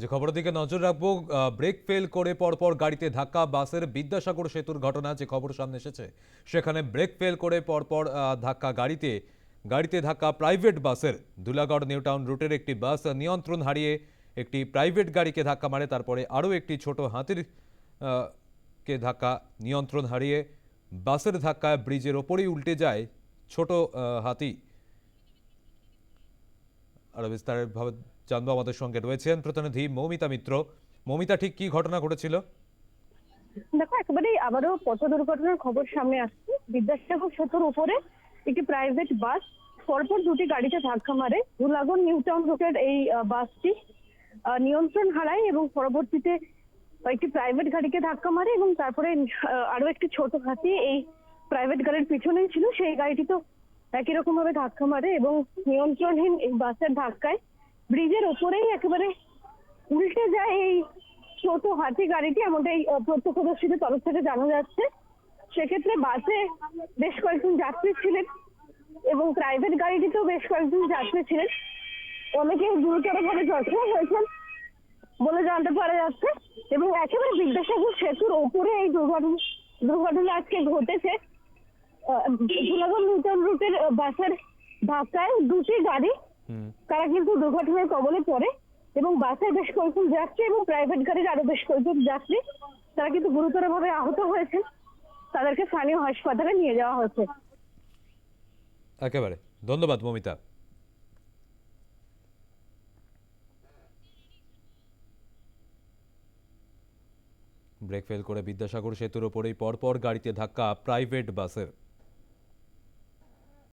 যে খবরের দিকে নজর রাখব ব্রেক ফেল করে পরপর গাড়িতে ধাক্কা, বাসের বিদ্যাসাগর সেতুর ঘটনা যে খবর সামনে এসেছে, সেখানে ব্রেক ফেল করে পরপর ধাক্কা গাড়িতে গাড়িতে ধাক্কা প্রাইভেট বাসের দুলাগড় নিউ টাউন রুটের একটি বাস নিয়ন্ত্রণ হারিয়ে একটি প্রাইভেট গাড়িকে ধাক্কা মারে, তারপরে আরও একটি ছোট হাতির কে ধাক্কা নিয়ন্ত্রণ হারিয়ে বাসের ধাক্কায় ব্রিজের ওপরেই উল্টে যায় ছোট হাতি। আরও বিস্তারিতভাবে জানব আমাদের সঙ্গে রয়েছেন প্রতিনিধি মৌমিতা মিত্র। মৌমিতা, ঠিক কি ঘটনা ঘটেছিল? দেখো, একেবারেই আবারও পথ দুর্ঘটনার খবর সামনে আসছে। বিদ্যাসাগর সেতুর উপরে একটি প্রাইভেট বাস পরপর দুটি গাড়িতে ধাক্কা মারে। ধুলাগড় নিউ টাউন রুটের এই বাসটি নিয়ন্ত্রণ হারায় এবং পরবর্তীতে একটি প্রাইভেট গাড়িকে ধাক্কা মারে এবং তারপরে আরও একটি ছোট হাতি এই প্রাইভেট গাড়ির পিছনেই ছিল। সেই গাড়িটি তো একই রকম ভাবে ধাক্কা মারে এবং নিয়ন্ত্রণহীন এই বাসের ধাক্কায় ব্রিজের ওপরেই একেবারে উল্টে যায় এই ছোট হাতি গাড়িটি আমাদের আহ, প্রত্যক্ষদর্শীদের তরফ থেকে জানা যাচ্ছে। সেক্ষেত্রে বাসে বেশ কয়েকজন যাত্রী ছিলেন এবং প্রাইভেট গাড়িটিতেও বেশ কয়েকজন যাত্রী ছিলেন। অনেকে গুরুতরভাবে জখম হয়েছেন বলে জানতে পারা যাচ্ছে এবং একেবারে বিদ্যাসাগর সেতুর ওপরে এই দুর্ঘটনা দুর্ঘটনা আজকে ঘটেছে। ধুলাগড় নিউটন রুটের বাসের ধাক্কায় দুটি গাড়ি তারা কিন্তু দুর্ঘটনার কবলে পড়ে এবং বাসের বেশ কয়েকজন যাত্রী এবং প্রাইভেট গাড়ির আরও বেশ কয়েকজন যাত্রী তারা কিন্তু গুরুতরভাবে আহত হয়েছেন। তাদেরকে স্থানীয় হাসপাতালে নিয়ে যাওয়া হয়েছে। একেবারে। ধন্যবাদ মমিতা। ব্রেক ফেল করে বিদ্যাসাগর সেতুর ওপরেই পরপর গাড়িতে ধাক্কা প্রাইভেট বাসের।